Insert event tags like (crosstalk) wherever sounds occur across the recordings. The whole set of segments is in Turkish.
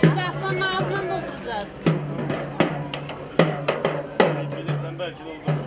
Şimdi aslanın ağzından dolduracağız. Sen belki doldurursun.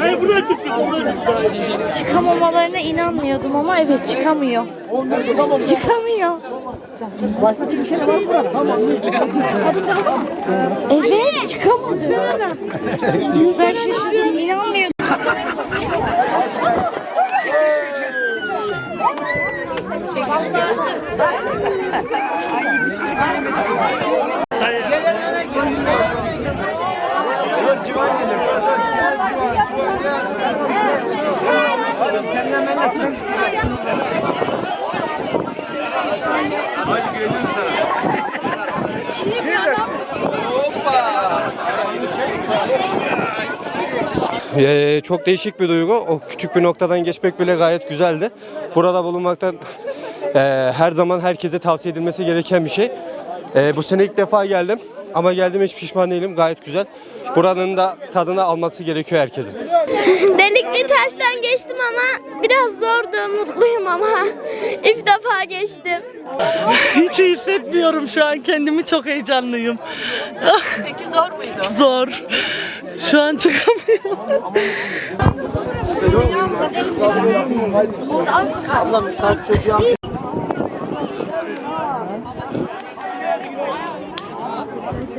Hayır buradan çıktık. Buradan çıktık. Çıkamamalarına inanmıyordum ama evet çıkamıyor. Çıkamıyor. Evet çıkamadı. Ben şaşırdım inanmıyordum. Ee, çok değişik bir duygu. O küçük bir noktadan geçmek bile gayet güzeldi. Burada bulunmaktan e, her zaman herkese tavsiye edilmesi gereken bir şey. E, bu sene ilk defa geldim ama geldiğime hiç pişman değilim. Gayet güzel. Buranın da tadını alması gerekiyor herkesin. Delikli taştan geçtim ama biraz zordu. Mutluyum ama. (laughs) İlk defa geçtim. Hiç iyi hissetmiyorum şu an kendimi çok heyecanlıyım. Peki zor muydu? Zor. Şu an çıkamıyorum.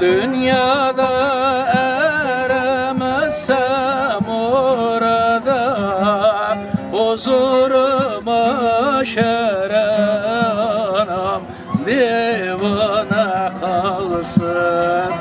Dünyada eremezsem orada Huzuruma şer